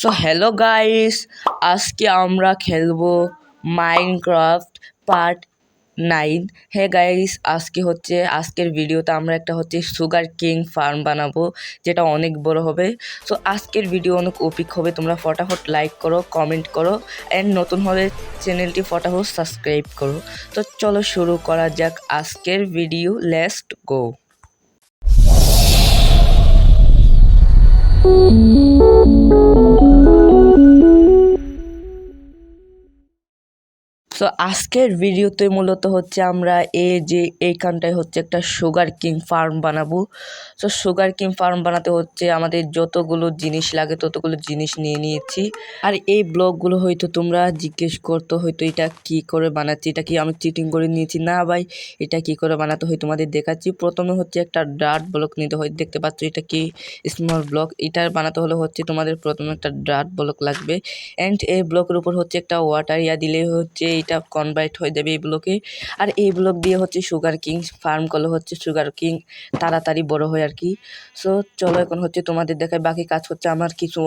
So hello guys আজকে আমরা খেলব মাইনক্রাফট পার্ট নাইন হ্যাঁ গাইস আজকে হচ্ছে, আজকের ভিডিওতে আমরা একটা হচ্ছে সুগার কিং ফার্ম বানাবো, যেটা অনেক বড় হবে। সো আজকের ভিডিও অনেক অপিক হবে, তোমরা ফটাফট লাইক করো কমেন্ট করো অ্যান্ড নতুন হলে চ্যানেলটি ফটাফট সাবস্ক্রাইব করো। তো চলো শুরু করা যাক আজকের ভিডিও লেস্ট গো সো আজকের ভিডিওতে মূলত হচ্ছে আমরা এ যে এইখানটায় হচ্ছে একটা সুগার কিং ফার্ম বানাবো। সো সুগার কিং ফার্ম বানাতে হচ্ছে আমাদের যতগুলো জিনিস লাগে ততগুলো জিনিস নিয়ে নিয়েছি। আর এই ব্লগগুলো হয়তো তোমরা জিজ্ঞেস করতো হয়তো এটা কি করে বানাচ্ছি, এটা কি আমি চিটিং করে নিয়েছি? না ভাই, এটা কি করে বানাতে হয় তোমাদের দেখাচ্ছি। প্রথমে হচ্ছে একটা ডার্ট ব্লক নিতে হয়, দেখতে পাচ্ছ এটা কি স্মল ব্লক এটা বানাতে হলে হচ্ছে তোমাদের প্রথমে একটা ডার্ট ব্লক লাগবে। অ্যান্ড এই ব্লকের উপর হচ্ছে একটা ওয়াটার ইয়া দিলে হচ্ছে এটা কনভার্ট হয়ে যাবে এই ব্লকে আর এই ব্লক দিয়ে হচ্ছে সুগার কিং ফার্ম করলে হচ্ছে সুগার কিং তাড়াতাড়ি বড় হয় আর কি। সো চলো এখন হচ্ছে তোমাদের দেখায় বাকি কাজ হচ্ছে আমার কিছু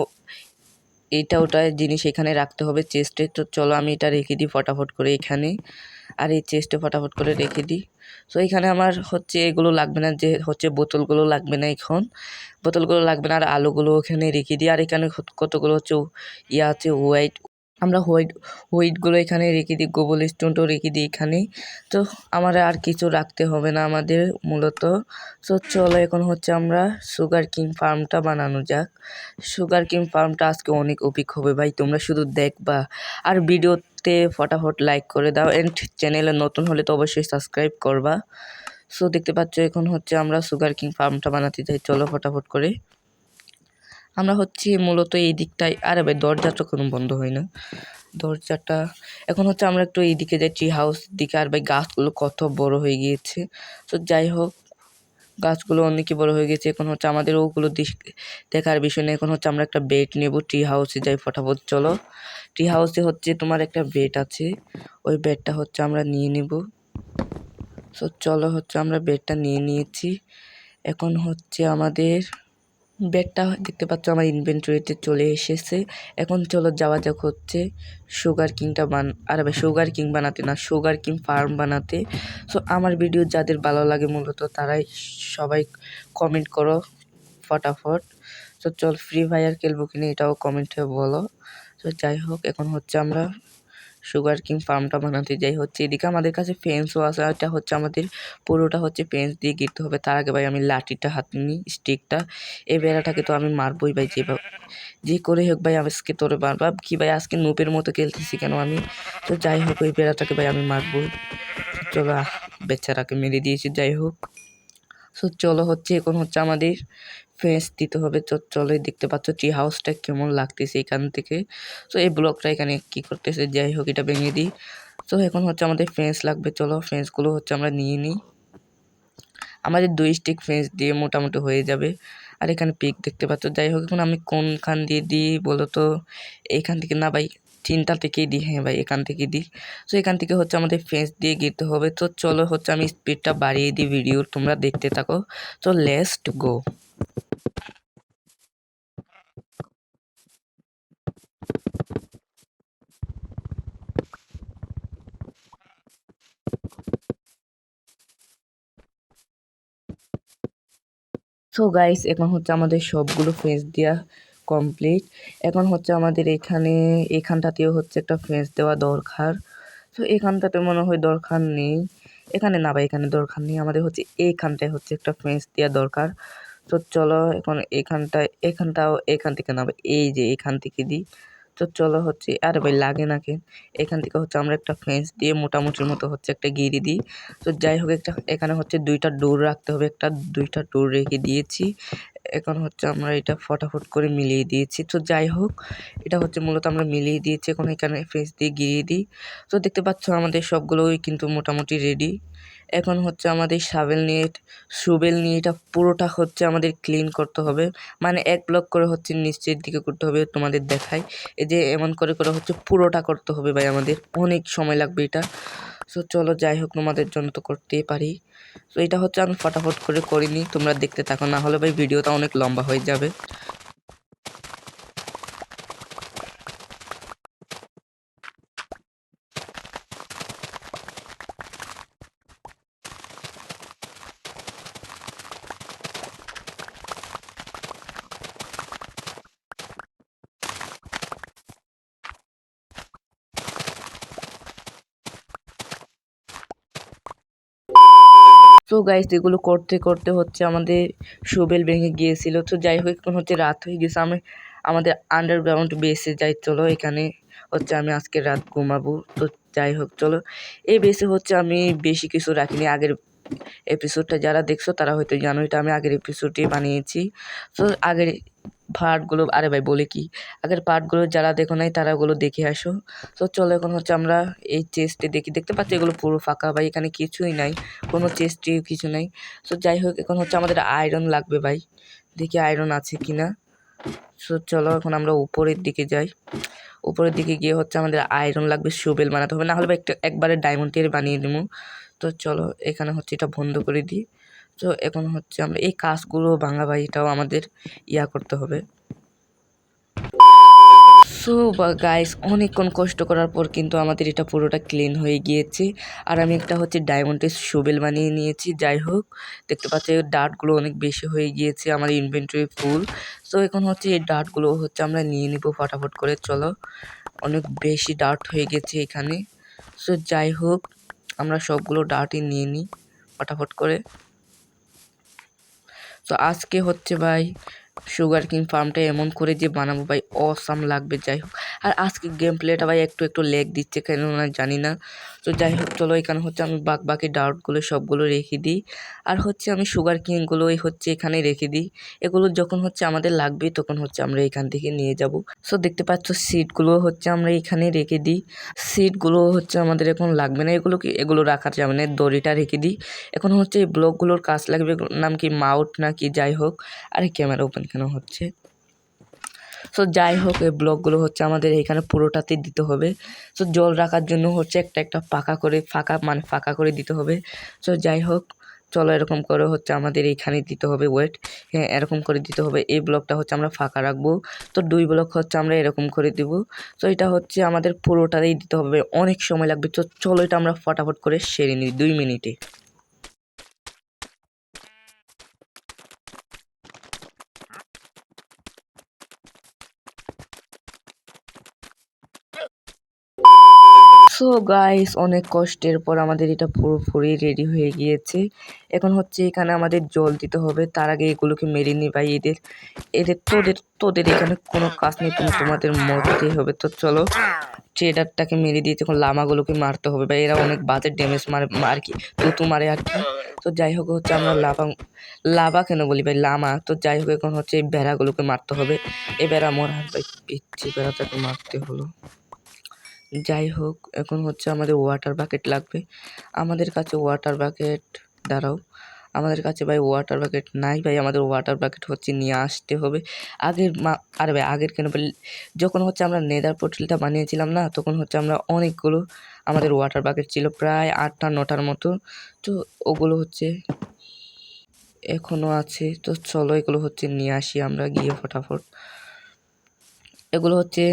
এইটা ওটা জিনিস এখানে রাখতে হবে চেস্টে তো চলো আমি এটা রেখে দিই ফটাফট করে এখানে। আর এই চেস্টে ফটাফট করে রেখে দিই। সো এখানে আমার হচ্ছে এগুলো লাগবে না, যে হচ্ছে বোতলগুলো লাগবে না এখন। বোতলগুলো লাগবে না, আর আলুগুলো ওখানে রেখে দিই। আর এখানে কতগুলো হচ্ছে ইয়ে আছে হোয়াইট আমরা হোয়াইট, হোয়াইটগুলো এখানে রেখে দিই, গোবল স্টোনটাও রেখে দিই এখানে। তো আমার আর কিছু রাখতে হবে না আমাদের মূলত। সো চলো এখন হচ্ছে আমরা সুগার কিং ফার্মটা বানানো যাক। সুগার কিং ফার্মটা আজকে অনেক অপিক হবে ভাই, তোমরা শুধু দেখবা। আর ভিডিওতে ফটাফট লাইক করে দাও অ্যান্ড চ্যানেলে নতুন হলে তো অবশ্যই সাবস্ক্রাইব করবা। সো দেখতে পাচ্ছ এখন হচ্ছে আমরা সুগার কিং ফার্মটা বানাতে চাই চলো ফটাফট করে। আমরা হচ্ছে মূলত এই দিকটায়, আরে ভাই দরজাটা কোনো বন্ধ হয় না। দরজাটা, এখন হচ্ছে আমরা একটু এইদিকে যাই ট্রি হাউস দিকে। আর ভাই গাছগুলো কত বড় হয়ে গিয়েছে। তো যাই হোক, গাছগুলো অনেকই বড় হয়ে গেছে এখন হচ্ছে আমাদের ওগুলো দেখার বিষয় নেই। এখন হচ্ছে আমরা একটা বেড নেব ট্রি হাউসে যাই ফটাফট, চলো। ট্রি হাউসে হচ্ছে তোমার একটা বেড আছে। ওই বেডটা হচ্ছে আমরা নিয়ে নেব। সো চলো হচ্ছে আমরা বেডটা নিয়ে নিয়েছি। এখন হচ্ছে আমাদের ব্যাগটা দেখতে পাচ্ছ আমার ইনভেন্টরিতে চলে এসেছে। এখন চলো যাওয়া যাক হচ্ছে সুগার কিংটা বান আর সুগার কিং বানাতে না সুগার কিং ফার্ম বানাতে। সো আমার ভিডিও যাদের ভালো লাগে মূলত তারাই সবাই কমেন্ট করো ফটাফট। তো চল ফ্রি ফায়ার খেলব কিনা এটাও কমেন্টে বলো। তো যাই হোক, এখন হচ্ছে আমরা সুগার কিং ফার্মটা বানাতে যাই। হচ্ছে এদিকে আমাদের কাছে ফেন্সও আছে, এটা হচ্ছে আমাদের পুরোটা হচ্ছে ফেন্স দিয়ে গিরতে হবে। তার আগে ভাই আমি লাঠিটা, হাত নিই স্টিকটা এই বেড়াটাকে তো আমি মারবই ভাই যে যে করে হোক ভাই, আজকে তোরে মারবা। কি ভাই, আজকে নুপের মতো খেলতেছি কেন আমি? তো যাই হোক, ওই বেড়াটাকে ভাই আমি মারবই। চলো বেচারাকে মেরে দিয়েছি, যাই হোক। সো চলো হচ্ছে, এখন হচ্ছে আমাদের ফেস দিতে হবে, তো চলো দেখতে পাচ্ছ ট্রি হাউসটা কেমন লাগতেছে এখান থেকে। তো এই ব্লকটা এখানে কি করতেছে, যাই হোক এটা ভেঙে দিই। তো এখন হচ্ছে আমাদের ফেন্স লাগবে, চলো ফেন্সগুলো হচ্ছে আমরা নিয়ে নিই। আমাদের দুই স্টিক ফেন্স দিয়ে মোটামুটি হয়ে যাবে। আর এখানে পিক দেখতে পাচ্ছ, যাই হোক এখন আমি কোনখান দিয়ে দিই বলো তো? এইখান থেকে না ভাই, তিনটা থেকেই দিই হ্যাঁ ভাই, এখান থেকে দিই। তো এখান থেকে হচ্ছে আমাদের ফেস দিয়ে গিরতে হবে। তো চলো হচ্ছে আমি স্পিডটা বাড়িয়ে দিই ভিডিও তোমরা দেখতে থাকো। তো লেস্ট গো সো গাইস এখন হচ্ছে আমাদের সবগুলো ফেস দেওয়া কমপ্লিট এখন হচ্ছে আমাদের এখানে, এখানটাতেও হচ্ছে একটা ফেস দেওয়া দরকার। সো এখানটাতে মনে হয় দরকার নেই। এখানে না ভাই, এখানে দরকার নেই। আমাদের হচ্ছে এইখানটায় হচ্ছে একটা ফেন্স দেওয়া দরকার। তো চলো এখন এখানটায়, এখানটাও এখান থেকে না ভাই এই যে এখান থেকে দিই। তো চলো হচ্ছে, আরে ভাই লাগে না কেন? এখান থেকে হচ্ছে আমরা একটা ফেন্স দিয়ে মোটামুটির মতো হচ্ছে একটা গিরি দিই। তো যাই হোক একটা, এখানে হচ্ছে দুইটা ডোর রাখতে হবে। একটা, দুইটা ডোর রেখে দিয়েছি। এখন হচ্ছে আমরা এটা ফটাফট করে মিলিয়ে দিয়েছি। তো যাই হোক, এটা হচ্ছে মূলত আমরা মিলিয়ে দিয়েছি। এখন এখানে ফেস দিয়ে গিরিয়ে দিই। তো দেখতে পাচ্ছ আমাদের সবগুলোই কিন্তু মোটামুটি রেডি এখন হচ্ছে আমাদের সাবেল নিয়ে, সুবেল নিয়ে এটা পুরোটা হচ্ছে আমাদের ক্লিন করতে হবে। মানে এক ব্লক করে হচ্ছে নিচের দিকে করতে হবে তোমাদের দেখায়। এই যে এমন করে করে হচ্ছে পুরোটা করতে হবে ভাই আমাদের। অনেক সময় লাগবে এটা। সো চলো যাই হোক, তোমাদের জন্য তো করতেই পারি। তো এটা হচ্ছে আমি ফটাফট করে করিনি, তোমরা দেখতে থাকো। না হলে ভাই ভিডিওটা অনেক লম্বা হয়ে যাবে। গাইস এগুলো করতে করতে হচ্ছে আমাদের শোবেল ভেঙে গিয়েছিল। তো যাই হোক, এখন হচ্ছে রাত হয়ে গেছে। আমি, আমাদের আন্ডারগ্রাউন্ড বেসে যাই, চলো এখানে হচ্ছে আমি আজকে রাত ঘুমাবো। তো যাই হোক, চলো। এই বেসে হচ্ছে আমি বেশি কিছু রাখিনি। আগের এপিসোডটা যারা দেখছ, তারা হয়তো জানো, এটা আমি আগের এপিসোডে বানিয়েছি। তো আগের পার্টগুলো আরে ভাই বলে কি, আগের পার্টগুলো যারা দেখো নাই তারা ওগুলো দেখে আসো। তো চলো এখন হচ্ছে আমরা এই চেস্টে দেখি, দেখতে পাচ্ছি এগুলো পুরো ফাঁকা ভাই, এখানে কিছুই নাই, কোনো চেস্টে কিছু নাই। তো যাই হোক, এখন হচ্ছে আমাদের আয়রন লাগবে ভাই, দেখি আয়রন আছে কি না তো চলো এখন আমরা উপরের দিকে যাই। উপরের দিকে গিয়ে হচ্ছে আমাদের আয়রন লাগবে সুবেল বানাতে হবে, না হলে একটা একবারে ডায়মন্ড টিয়ার বানিয়ে দেবো তো চলো এখানে হচ্ছে এটা বন্ধ করে দিই। তো এখন হচ্ছে আমরা এই কাজগুলো ভাই এটাও আমাদের ইয়া করতে হবে। সো গাইস অনেকক্ষণ কষ্ট করার পর কিন্তু আমাদের এটা পুরোটা ক্লিন হয়ে গিয়েছে। আর আমি একটা হচ্ছে ডায়মন্ডের শুবেল বানিয়ে নিয়েছি, যাই হোক। দেখতে পাচ্ছি ডাটগুলো অনেক বেশি হয়ে গিয়েছে, আমার ইনভেন্টরি ফুল সো এখন হচ্ছে এই ডাটগুলো হচ্ছে আমরা নিয়ে নিব ফটাফট করে, চলো। অনেক বেশি ডাট হয়ে গেছে এখানে। সো যাই হোক, আমরা সবগুলো ডাটই নিয়ে নিই, ফটাফট করে। তো আজকে হচ্ছে ভাই সুগার কিং ফার্মটা এমন করে যে বানাবো ভাই অসাম লাগবে, যাই হোক। আর আজকে গেম প্লেটা ভাই একটু একটু লেগ দিচ্ছে কেন না জানি না। তো যাই হোক চলো এখানে হচ্ছে আমি বাক বাকি ডাউটগুলো সবগুলো রেখে দিই। আর হচ্ছে আমি সুগার কিংগুলো হচ্ছে এখানে রেখে দিই। এগুলো যখন হচ্ছে আমাদের লাগবে তখন হচ্ছে আমরা এখান থেকে নিয়ে যাব। সো দেখতে পাচ্ছ সিটগুলো হচ্ছে আমরা এখানে রেখে দিই। সিটগুলো হচ্ছে আমাদের এখন লাগবে না। এগুলো কি এগুলো রাখার যাবে না দড়িটা রেখে দিই। এখন হচ্ছে এই ব্লকগুলোর কাজ লাগবে, নাম কি মাউট না কি যাই হোক। আর ক্যামেরা ওপেন কেন হচ্ছে? সো যাই হোক, এই ব্লকগুলো হচ্ছে আমাদের এখানে পুরোটাতেই দিতে হবে। সো জল রাখার জন্য হচ্ছে একটা একটা ফাঁকা করে, ফাঁকা মানে ফাঁকা করে দিতে হবে। সো যাই হোক, চলো এরকম করে হচ্ছে আমাদের এইখানে দিতে হবে ওয়েট হ্যাঁ এরকম করে দিতে হবে। এই ব্লকটা হচ্ছে আমরা ফাঁকা রাখব। তো দুই ব্লক হচ্ছে আমরা এরকম করে দিব। তো এটা হচ্ছে আমাদের পুরোটাতেই দিতে হবে। অনেক সময় লাগবে। তো চলো এটা আমরা ফটাফট করে সেরে নিই দুই মিনিটে। সো গাইস অনেক কষ্টের পর আমাদের এটা পুরোপুরি রেডি হয়ে গিয়েছে। এখন হচ্ছে এখানে আমাদের জল দিতে হবে। তার আগে এগুলোকে মেরে নি ভাই এদের। এদের তোদের তোদের এখানে কোনো কাজ নেই। তুমি তোমাদের মরতেই হবে। তো চলো ট্রেডারটাকে মেরে দিয়ে তখন লামাগুলোকে মারতে হবে। বা এরা অনেক বাজে ড্যামেজ মারে আর কি? তুতু মারে আর কি। তো যাই হোক, হচ্ছে আমরা লাভা লাভা কেন বলি ভাই? লামা। তো যাই হোক, এখন হচ্ছে এই ভেড়াগুলোকে মারতে হবে। এ ভেড়া মরার ভাই, পিচ্ছি ভেড়াটাকে মারতে হলো। যাই হোক, এখন হচ্ছে আমাদের ওয়াটার বাকেট লাগবে। আমাদের কাছে ওয়াটার বাকেট দাঁড়াও। আমাদের কাছে ভাই ওয়াটার বাকেট নাই ভাই, আমাদের ওয়াটার বাকেট হচ্ছে নিয়ে আসতে হবে। আগের মা, আরে ভাই, আগের কেন যখন হচ্ছে আমরা নেদার পোর্টালটা বানিয়েছিলাম না, তখন হচ্ছে আমরা অনেকগুলো আমাদের ওয়াটার বাকেট ছিল, প্রায় আটটা, নটার মতো। তো ওগুলো হচ্ছে এখনও আছে, তো চলো এগুলো হচ্ছে নিয়ে আসি আমরা গিয়ে ফটাফট। এগুলো হচ্ছে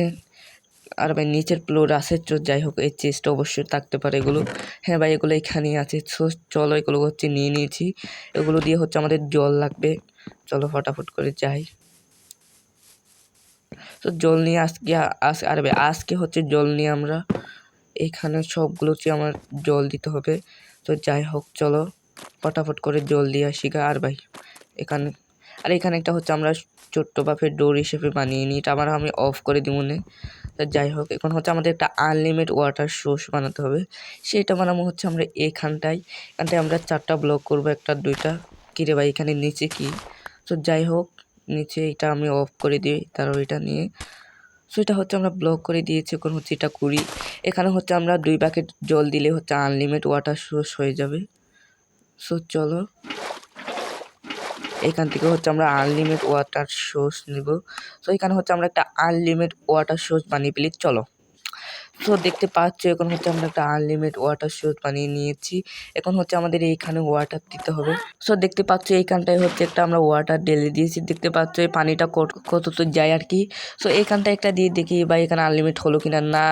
আর ভাই নিচের ফ্লোর আছে, তো যাই হোক, এই চেস্ট অবশ্যই থাকতে পারে এগুলো। হ্যাঁ ভাই, এগুলো এখানেই আছে। সো চলো এগুলো হচ্ছে নিয়ে নিয়েছি। এগুলো দিয়ে হচ্ছে আমাদের জল লাগবে। চলো ফটাফট করে যাই। তো জল নিয়ে আজকে আস আর ভাই আজকে হচ্ছে জল নিয়ে আমরা এখানে সবগুলো হচ্ছে আমার জল দিতে হবে। তো যাই হোক, চলো ফটাফট করে জল দিয়ে আসি গা। আর ভাই, এখানে, আর এখানে একটা হচ্ছে আমরা ছোট্ট বাপের ডোর হিসেবে বানিয়ে নিই। এটা আবার আমি অফ করে দিব না তা যাই হোক, এখন হচ্ছে আমাদের একটা আনলিমিট ওয়াটার সোর্স বানাতে হবে। সেটা বানাবো হচ্ছে আমরা এখানটায়। এখানটায় আমরা চারটা ব্লক করব, একটা, দুইটা। কিরে ভাই, এখানে নিচে কি? তো যাই হোক, নিচে এটা আমি অফ করে দিই, তারপর এটা নিয়ে। সো এটা হচ্ছে আমরা ব্লক করে দিয়েছি, এখন হচ্ছে এটা করি। এখানে হচ্ছে আমরা দুই প্যাকেট জল দিলে হচ্ছে আনলিমিট ওয়াটার সোর্স হয়ে যাবে। সো চলো। এখান থেকে হচ্ছে আমরা আনলিমিট ওয়াটার সোর্স নেব। তো এখানে হচ্ছে আমরা একটা আনলিমিট ওয়াটার সোর্স বানিয়ে ফেলি। চলো। তো দেখতে পাচ্ছ, এখন হচ্ছে আমরা একটা আনলিমিট ওয়াটার সোর্স বানিয়ে নিয়েছি। এখন হচ্ছে আমাদের এইখানে ওয়াটার দিতে হবে। সো দেখতে পাচ্ছ, এইখানটায় হচ্ছে একটা আমরা ওয়াটার ঢেলে দিয়েছি। দেখতে পাচ্ছ, এই পানিটা কত তো যায় আর কি। সো এইখানটায় একটা দিয়ে দেখি বা এখানে আনলিমিট হলো কিনা? না,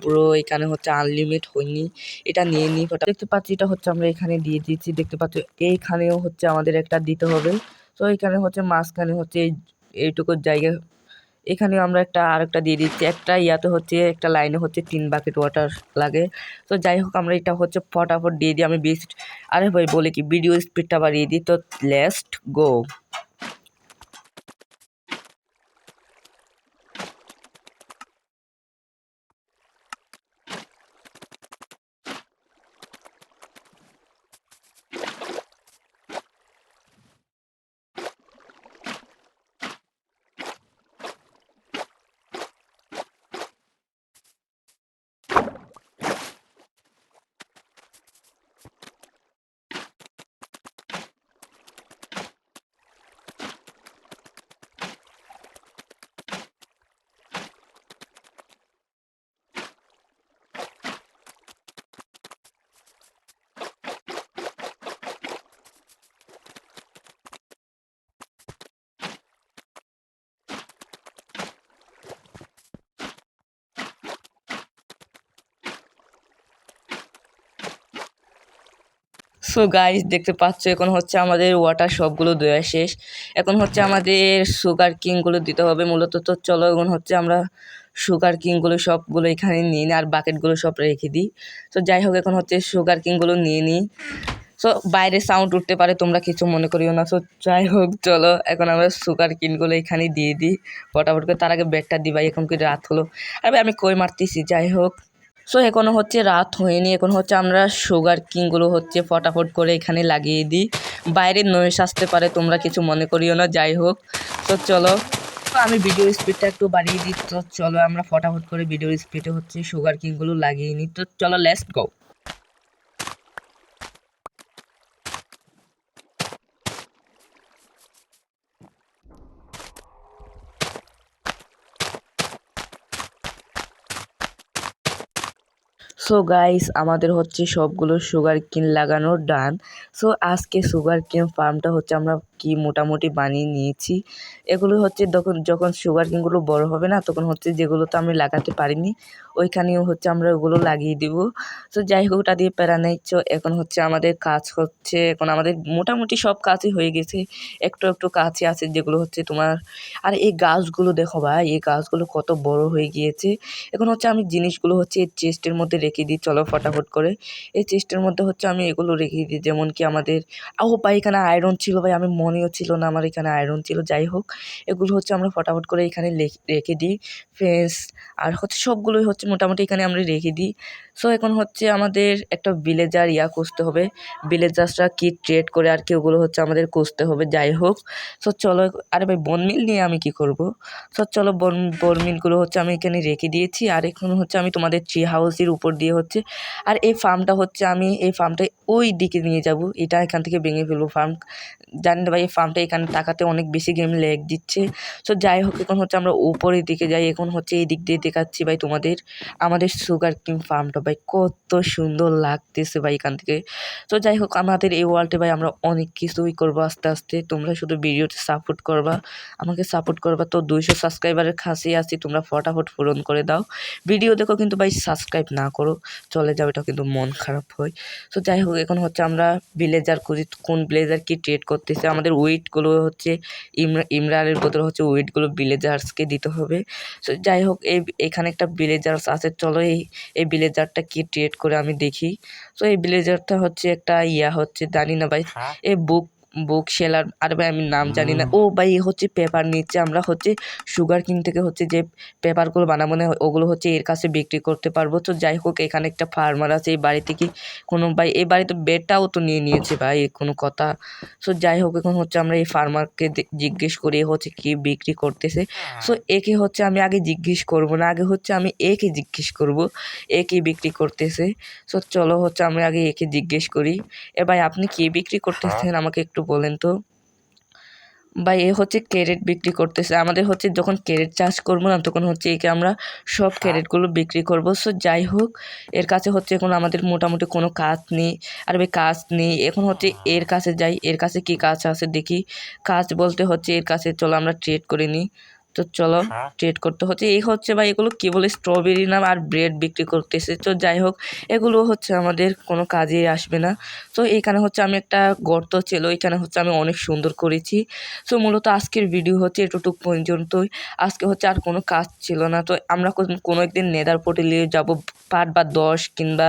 পুরো এখানে হচ্ছে আনলিমিট হয়নি। এটা নিয়ে নিই দেখতে পাচ্ছি, এটা হচ্ছে আমরা এখানে দিয়ে দিয়েছি। দেখতে পাচ্ছ, এইখানেও হচ্ছে আমাদের একটা দিতে হবে। তো এখানে হচ্ছে মাঝখানে হচ্ছে এই এইটুকু জায়গা এখানেও আমরা একটা আর একটা দিয়ে দিচ্ছি। একটা ইয়াতে হচ্ছে, একটা লাইনে হচ্ছে তিন বাকেট ওয়াটার লাগে। তো যাই হোক, আমরা এটা হচ্ছে ফটাফট দিয়ে দিই। আমি বেস্ট আরে ভাই বলে কি ভিডিও স্পিডটা বাড়িয়ে দিই। তো লেস্ট গো সো গাইস দেখতে পাচ্ছ, এখন হচ্ছে আমাদের ওয়াটার সবগুলো দেওয়া শেষ। এখন হচ্ছে আমাদের সুগার কিংগুলো দিতে হবে মূলত। তো চলো এখন হচ্ছে আমরা সুগার কিংগুলো সবগুলো এখানে নিয়ে নিই, আর বাকেটগুলো সব রেখে দিই। তো যাই হোক, এখন হচ্ছে সুগার কিংগুলো নিয়ে নিই। সো বাইরে সাউন্ড উঠতে পারে, তোমরা কিছু মনে করিও না। সো যাই হোক, চলো এখন আমরা সুগার কিনগুলো এখানে দিয়ে দিই। ফটাফট করে তার আগে ব্যাগটা দিই ভাই এখন কি রাত হলো। আর আমি কই মারতেছি? যাই হোক। সো এখনও হচ্ছে রাত হয়নি। এখন হচ্ছে আমরা সুগার কিংগুলো হচ্ছে ফটাফট করে এখানে লাগিয়ে দিই। বাইরে নয়েস আসতে পারে, তোমরা কিছু মনে করিও না, যাই হোক। তো চলো। তো আমি ভিডিও স্পিডটা একটু বাড়িয়ে দিই। তো চলো আমরা ফটাফট করে ভিডিও স্পিডে হচ্ছে সুগার কিংগুলো লাগিয়ে নিই। তো চলো লেটস গো সো গাইস আমাদের হচ্ছে সবগুলো সুগার কিন লাগানোর ডান সো আজকে সুগার কিন ফার্মটা হচ্ছে আমরা কি মোটামুটি বানিয়ে নিয়েছি। এগুলো হচ্ছে যখন যখন সুগার কিনগুলো বড় হবে না, তখন হচ্ছে যেগুলো তো আমি লাগাতে পারিনি, ওইখানেও হচ্ছে আমরা ওগুলো লাগিয়ে দিব। তো যাই হোক, ওটা দিয়ে প্যারা নেই। এখন হচ্ছে আমাদের কাজ হচ্ছে, এখন আমাদের মোটামুটি সব কাজই হয়ে গেছে। একটু একটু কাজই আছে যেগুলো হচ্ছে তোমার, আর এই গাছগুলো দেখো ভাই, এই গাছগুলো কত বড় হয়ে গিয়েছে। এখন হচ্ছে আমি জিনিসগুলো হচ্ছে এই চেস্টের মধ্যে রেখে দিই, চলো ফটাফট করে। এই চেস্টের মধ্যে হচ্ছে আমি এগুলো রেখে দিই যেমন কি আমাদের ও ভাই এখানে আয়রন ছিল ভাই, আমি মনেও ছিল না, আমার এখানে আয়রন ছিল, যাই হোক। এগুলো হচ্ছে আমরা ফটাফট করে এখানে রেখে দিই। ফেস আর হচ্ছে সবগুলোই হচ্ছে মোটামুটি এখানে আমরা রেখে দিই। সো এখন হচ্ছে আমাদের একটা ভিলেজার ইয়া খুঁজতে হবে। ভিলেজার্সরা কি ট্রেড করে আর কি ওগুলো হচ্ছে আমাদের খুঁজতে হবে, যাই হোক। সো চলো, আরে ভাই বনমিল নিয়ে আমি কি করব? সো চলো বন বনমিলগুলো হচ্ছে আমি এখানে রেখে দিয়েছি। আর এখন হচ্ছে আমি তোমাদের ট্রি হাউসের উপর দিয়ে হচ্ছে, আর এই ফার্মটা হচ্ছে আমি, এই ফার্মটা ওই দিকে নিয়ে যাব। এটা এখান থেকে ভেঙে ফেলব ফার্ম জানি না ভাই, এই ফার্মটা এখানে টাকাতে অনেক বেশি গেম লেগ দিচ্ছে। সো যাই হোক, এখন হচ্ছে আমরা উপরের দিকে যাই। এখন হচ্ছে এই দিক দিয়ে দেখাচ্ছি ভাই তোমাদের, আমাদের সুগার কিং ফার্মটা ভাই। কত সুন্দর লাগতেছে ভাই এখান থেকে। তো যাই হোক, আমাদের এই ওয়ার্ল্ডে ভাই আমরা অনেক কিছুই করব আস্তে আস্তে। তোমরা শুধু ভিডিওতে সাপোর্ট করবা। আমাকে সাপোর্ট করবা তো দুইশো সাবস্ক্রাইবারের কাছে আছি। তোমরা ফটাফট পূরণ করে দাও। ভিডিও দেখো কিন্তু ভাই সাবস্ক্রাইব না করো। চলে যাও, এটা কিন্তু মন খারাপ হয়। তো যাই হোক, এখন হচ্ছে আমরা ব্লেজার করি কোন ব্লেজার কি ট্রেড করতেছে। আমাদের ওয়েটগুলো হচ্ছে ইমরা ইমরানের বদলে হচ্ছে ওয়েটগুলো বিলেজার্সকে দিতে হবে। সো যাই হোক এই এখানে একটা বিলেজার্স আছে চলো এই এই ব্লেজারটা কী ট্রেড করে আমি দেখি। সো এই ব্লেজারটা হচ্ছে একটা ইয়া হচ্ছে জানি না ভাই এই বুক বুক সেলার আর ভাই আমি নাম জানি না। ও ভাই এ হচ্ছে পেপার নিচ্ছে আমরা হচ্ছে সুগার কিন থেকে হচ্ছে যে পেপারগুলো বানাবো না ওগুলো হচ্ছে এর কাছে বিক্রি করতে পারব। তো যাই হোক এখানে একটা ফার্মার আছে এই বাড়ি থেকে কোনো ভাই এই বাড়িতে বেডটাও তো নিয়ে নিয়েছে ভাই কোনো কথা। সো যাই হোক এখন হচ্ছে আমরা এই ফার্মারকে জিজ্ঞেস করি এ হচ্ছে কি বিক্রি করতেছে। সো একে হচ্ছে আমি আগে জিজ্ঞেস করব না আগে হচ্ছে আমি একে জিজ্ঞেস করব এ কি বিক্রি করতেছে। সো চলো হচ্ছে আমরা আগে একে জিজ্ঞেস করি। এ ভাই আপনি কি বিক্রি করতেছেন? আমাকে একটু বলেন তো। বা এ হচ্ছে ক্যারেট বিক্রি করতেছে। আমাদের হচ্ছে যখন ক্যারেট চাষ করব না তখন হচ্ছে একে আমরা সব ক্যারেটগুলো বিক্রি করব। সো যাই হোক এর কাছে হচ্ছে এখন আমাদের মোটামুটি কোনো কাজ নেই। আর ভাই কাজ নেই। এখন হচ্ছে এর কাছে যাই। এর কাছে কি কাজ আছে দেখি। কাজ বলতে হচ্ছে এর কাছে চলো আমরা ট্রেড করে নিই। তো চলো ট্রেড করতে হচ্ছে। এই হচ্ছে ভাই এগুলো কি বলে স্ট্রবেরি নাম আর ব্রেড বিক্রি করতেছে। তো যাই হোক এগুলো হচ্ছে আমাদের কোনো কাজে আসবে না। তো এখানে হচ্ছে আমি একটা গর্ত ছিল এখানে হচ্ছে আমি অনেক সুন্দর করেছি। তো মূলত আজকের ভিডিও হচ্ছে এতটুকু পর্যন্তই। আজকে হচ্ছে আর কোনো কাজ ছিল না। তো আমরা কোনো একদিন নেদার নিয়ে যাব পার্ট বা দশ কিংবা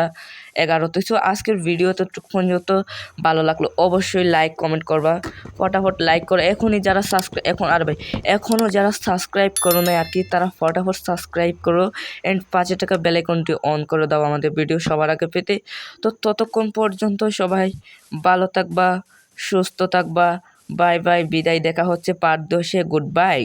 এগারোতে। তো আজকের ভিডিও এতটুকু পর্যন্ত। ভালো লাগল অবশ্যই লাইক কমেন্ট করবা। ফটাফট লাইক করো। এখনই যারা সাবস্ক্রাইব এখন আর ভাই এখনও যারা সাবস্ক্রাইব করো না, আর কি, তারা ফটাফট সাবস্ক্রাইব করো অ্যান্ড পাঁচে টাকা বেলাইকনটি অন করে দাও আমাদের ভিডিও সবার আগে পেতে। তো ততক্ষণ পর্যন্ত সবাই ভালো থাকবা, সুস্থ থাকবা বাই বাই বিদায়, দেখা হচ্ছে পার দশে গুড বাই